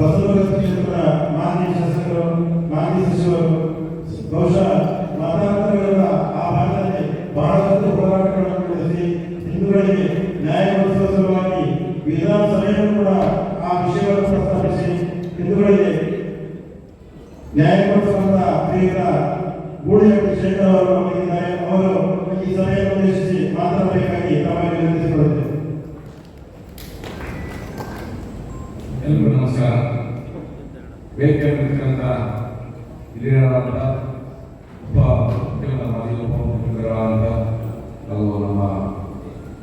ಬಸವರ ಕ್ಷೇತ್ರದ ಮಾಜಿ ಶಾಸಕರು ಬಹುಶಃ ಆ ಭಾಗದಲ್ಲಿ ಬಹಳಷ್ಟು ಹೋರಾಟಗಳನ್ನು ನಡೆಸಿ ಹಿಂದೂಗಳಿಗೆ ನ್ಯಾಯ ಒದಗಿಸುವ ಕೂಡ ಆ ವಿಷಯವನ್ನು ಪ್ರಸ್ತಾಪಿಸಿ ಹಿಂದೂಗಳಿಗೆ ನ್ಯಾಯ ಪ್ರಿಯರ ಗೂಡಿಯ ಅವರು ಅವರು ಈ ಸಭೆಯನ್ನು ಉದ್ದೇಶಿಸಿ ಮಾತನಾಡಬೇಕಾಗಿ ತಮಗೆ ವಿನಂತಿಸಿಕೊಳ್ಳುತ್ತೇವೆ ಎಲ್ಲರಿಗೂ ನಮಸ್ಕಾರ. ವೇದಿಕೆ ಬಂದಿರತಕ್ಕಂಥ ಇಲ್ಲಿನ ಉಪ ನಮ್ಮ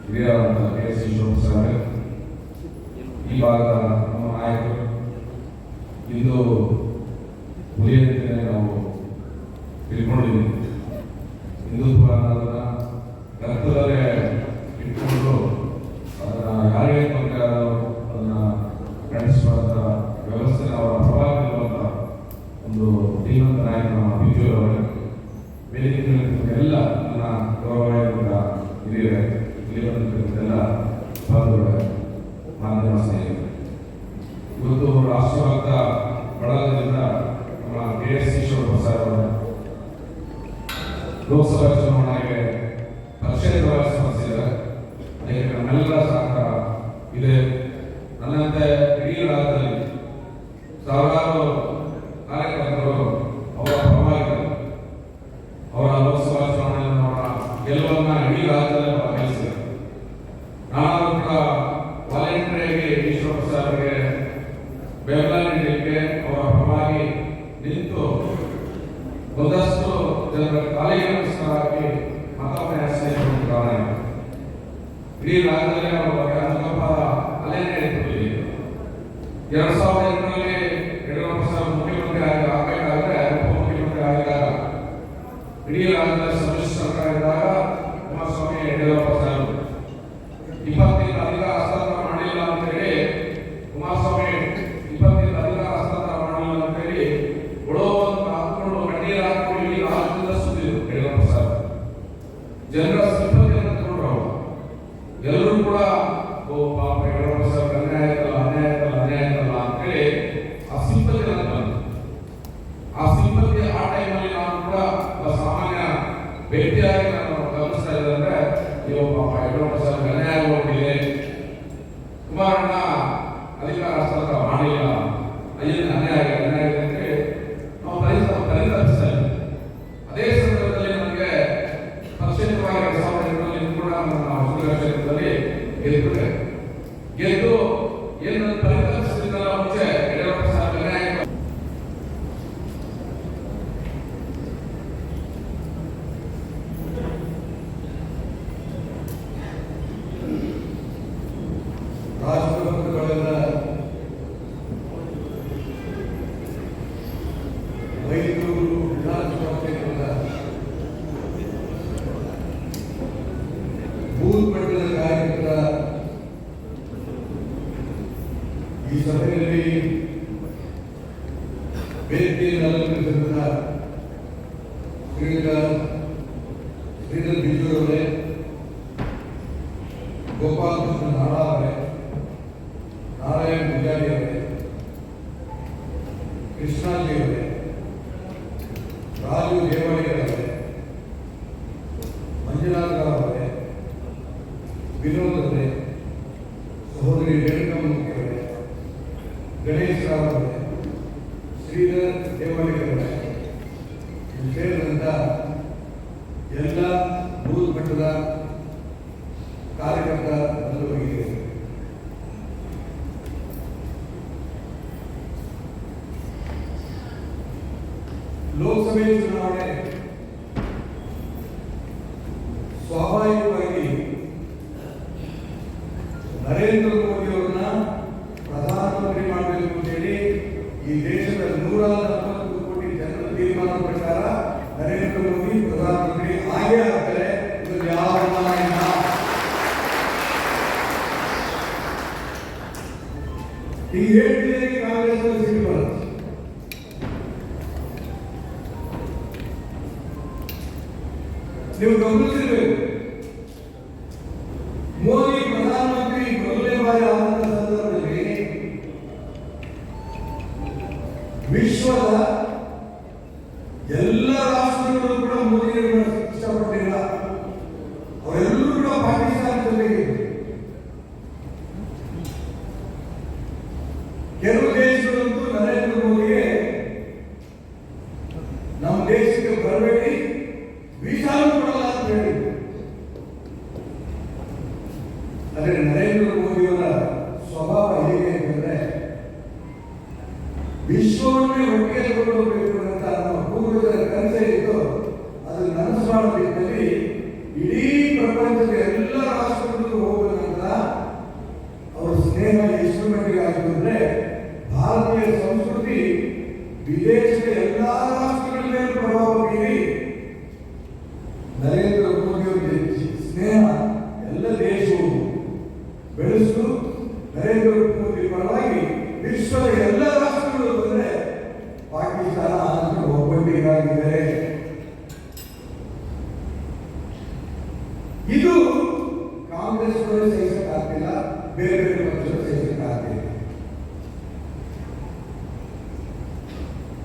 ಹಿರಿಯರಾದಂಥ ಕೆ ಎಸ್ ಈಶ್ವರಪ್ಪ ಸಾಹೇಬ್ ಈ ಭಾಗದ ನಮ್ಮ ನಾಯಕರು, ಇಂದು ನಾವು ತಿಳ್ಕೊಂಡಿದ್ದೀವಿ. ಹಿಂದುತ್ವ ಅನ್ನೋದನ್ನು ರಕ್ತದಲ್ಲೇ ಇಟ್ಕೊಂಡು ಭೇಟಿಯಾಗಿ ನಾನು ಗಮನಿಸ್ತಾ ಇದ್ದಂದ್ರೆ ನೀವು ಪಾಪ ಯಡಿಯೂರಪ್ಪ ಯಡಿಯೂರವರೇ ಗೋಪಾಲಕೃಷ್ಣ ಕಾರ್ಯಕರ್ತ ಬದಲಾಗಿದೆ ಲೋಕಸಭೆ ఈ ఏడు కాంగ్రెస్ సీట్లు ನೀವು ಕೆಲವು ದೇಶಗಳಂತೂ ನರೇಂದ್ರ ಮೋದಿ ನಮ್ಮ ದೇಶಕ್ಕೆ ಬರಬೇಡಿ ವೀಸಾನು ಕೊಡಲ್ಲ ಅಂತ ಹೇಳಿ. ಆದರೆ ನರೇಂದ್ರ ಮೋದಿಯವರ ಸ್ವಭಾವ ಹೇಗೆ ಅಂತಂದ್ರೆ, ವಿಶ್ವವನ್ನೇ ಒಟ್ಟಿಗೆ ತಗೊಂಡೋಗ್ಬೇಕು ಅಂತ ನಮ್ಮ ಪೂರ್ವಜರ ಕನಸೆ ಇತ್ತು. ಅದು ನನಸಾಡದಿದ್ದಲ್ಲಿ ಇಡೀ ಪ್ರಪಂಚದ ಎಲ್ಲ ರಾಷ್ಟ್ರಗಳಿಗೂ ಹೋಗಬೇಕಂತ ಅವ್ರ ಸ್ನೇಹ ಎಷ್ಟು ಮಟ್ಟಿಗೆ ಆಗಿದ್ರೆ ಭಾರತೀಯ ಸಂಸ್ಕೃತಿ ವಿದೇಶದ ಎಲ್ಲ ರಾಷ್ಟ್ರಗಳ ಮೇಲೆ ಪ್ರಭಾವ ಬೀರಿ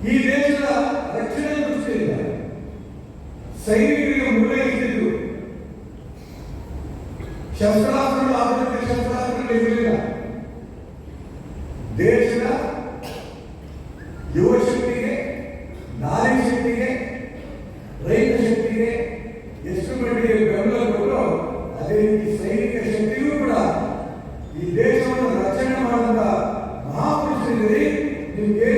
ಈ ದೇಶದ ರಕ್ಷಣೆ ದೃಷ್ಟಿಯಿಂದ ಸೈನಿಕರಿಗೆ ಮುನ್ನಡೆಸಿದ್ದು ಶಸ್ತ್ರಾಸ್ತ್ರಗಳು ಆಧರಿತ ಶಸ್ತ್ರಾಸ್ತ್ರಗಳು ಇರಲಿಲ್ಲ. ದೇಶದ ಯುವ ಶಕ್ತಿಗೆ, ನಾರಿ ಶಕ್ತಿಗೆ, ರೈತ ಶಕ್ತಿಗೆ ಎಷ್ಟು ಮಟ್ಟಿಗೆ ಬೆಂಬಲ ಕೊಟ್ಟರು ಅದೇ ರೀತಿ ಸೈನಿಕ ಶಕ್ತಿಯೂ ಕೂಡ ಈ ದೇಶವನ್ನು ರಕ್ಷಣೆ ಮಾಡುವಂತಹ ಮಹಾಪುರುಷರಿದ್ದೀರಿ ನಿಮಗೆ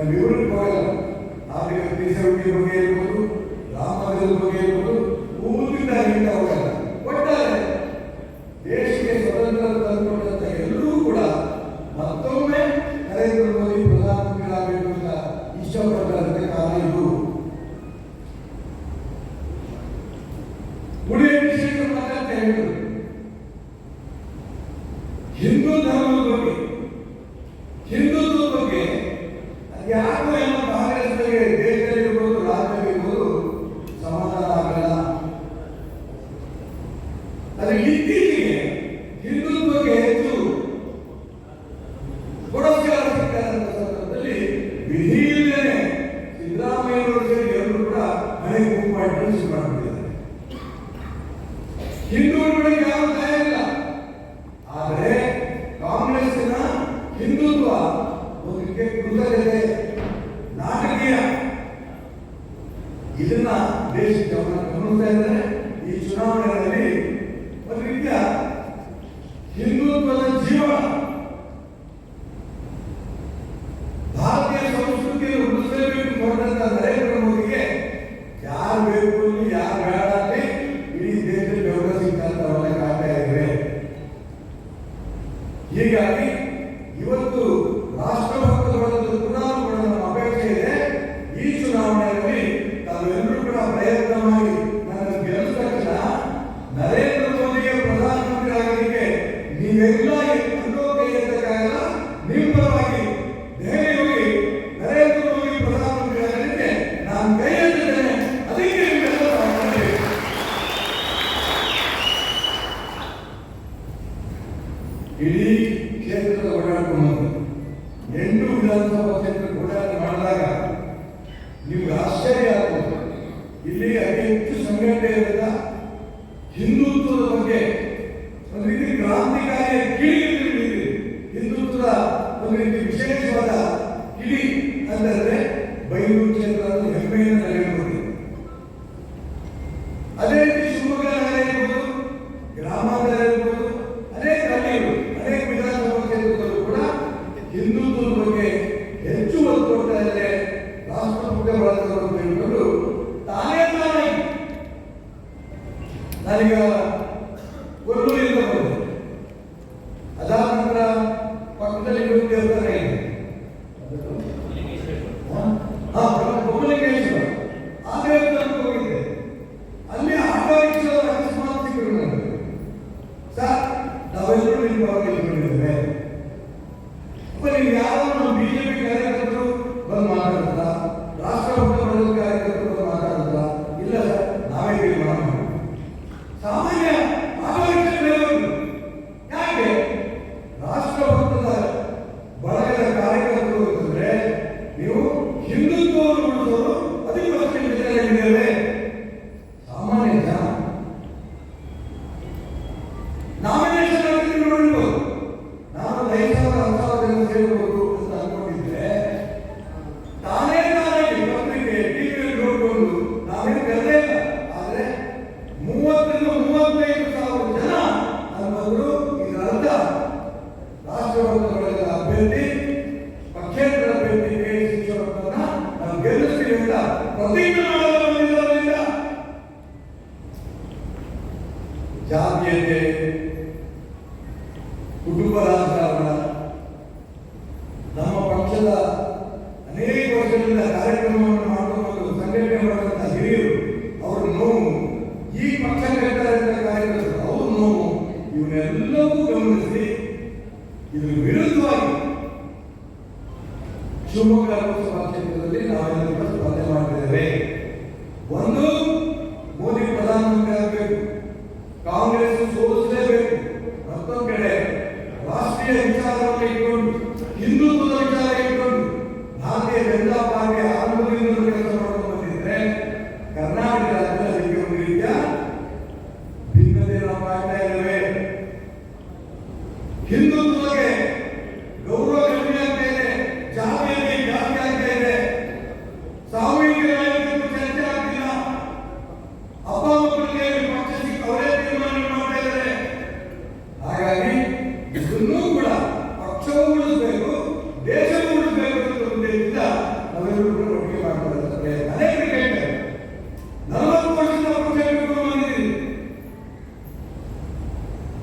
And you're kau ya, hari ini saya uji rumit. ಒಂದು ಕೃತಜ್ಞತೆ ನಾಟಕೀಯ. ಇದನ್ನ ದೇಶಕ್ಕೆ ಇದ್ದಾರೆ. ಈ ಚುನಾವಣೆಗಳಲ್ಲಿ ಒಂದು ರೀತಿಯ ಹಿಂದುತ್ವದ ಜೀವನ Liberar కలిగి ಅವನು ಇವನ್ನೆಲ್ಲವೂ ಗಮನಿಸಿ ಇದು ವಿರುದ್ಧವಾಗಿ ಶಿವಮೊಗ್ಗ ಲೋಕಸಭಾ ಕ್ಷೇತ್ರದಲ್ಲಿ ನಾವೆಲ್ಲರೂ ಸ್ಪರ್ಧೆ ಮಾಡಿದ್ದೇವೆ. ಒಂದು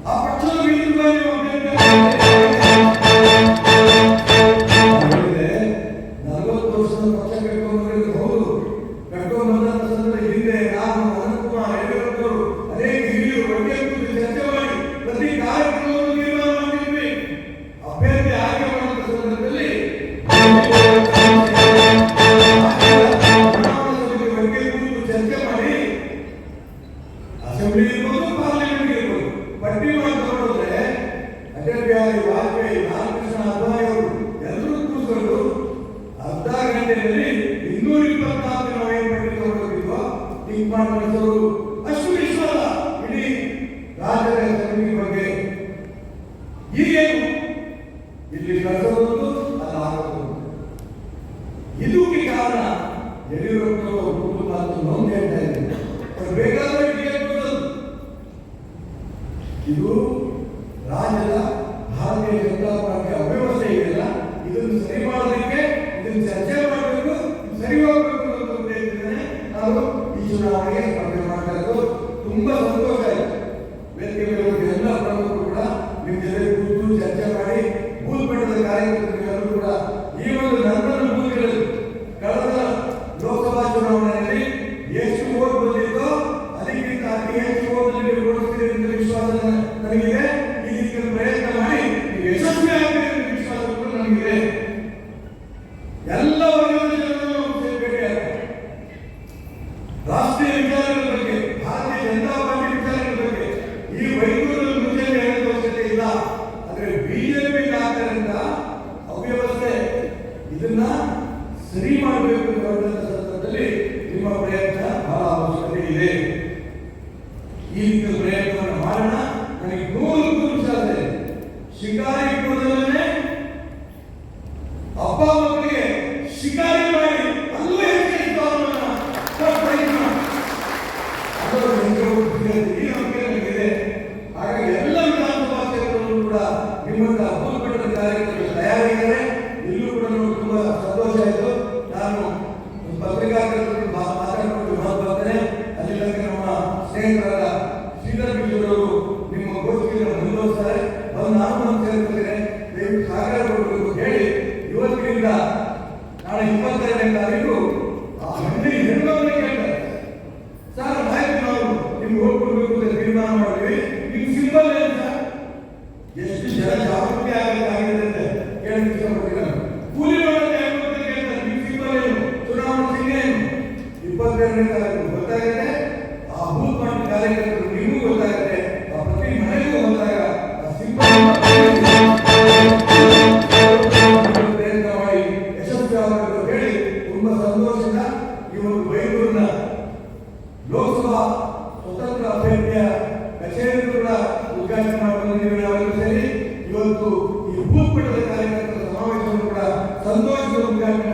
ആ ഭക്ഷണം വീട്ടിൽ Pedro ಅವ್ಯವಸ್ಥೆ ಇದೆಯಲ್ಲ ಇದನ್ನು ಸರಿ ಮಾಡೋದಕ್ಕೆ ಇದನ್ನು ಚರ್ಚೆ ಮಾಡಬೇಕು ಸರಿ ಹೋಗಬೇಕು ಅಂತ ಉದ್ದೇಶದಿಂದ ನಾವು ಈ ಚುನಾವಣೆಗೆ ಸ್ಪರ್ಧೆ ಮಾಡಬೇಕು ತುಂಬಾ Para ಅಂತ ಹೇಳಿ ತುಂಬಾ ಸಂತೋಷದಿಂದ ಇವರು ಒಂದು ಲೋಕಸಭಾ ಸ್ವತಂತ್ರ ಅಭ್ಯರ್ಥಿಯ ಕಚೇರಿ ಕೂಡ ಉದ್ಘಾಟನೆ ಮಾಡಿಕೊಂಡು ಸೇರಿ ಇವತ್ತು ಈ ಭೂಪಟ್ಟದ ಕಾರ್ಯಕ್ರಮದ ಸಮಾವೇಶವನ್ನು ಕೂಡ ಸಂತೋಷದ ಉದ್ಘಾಟನೆ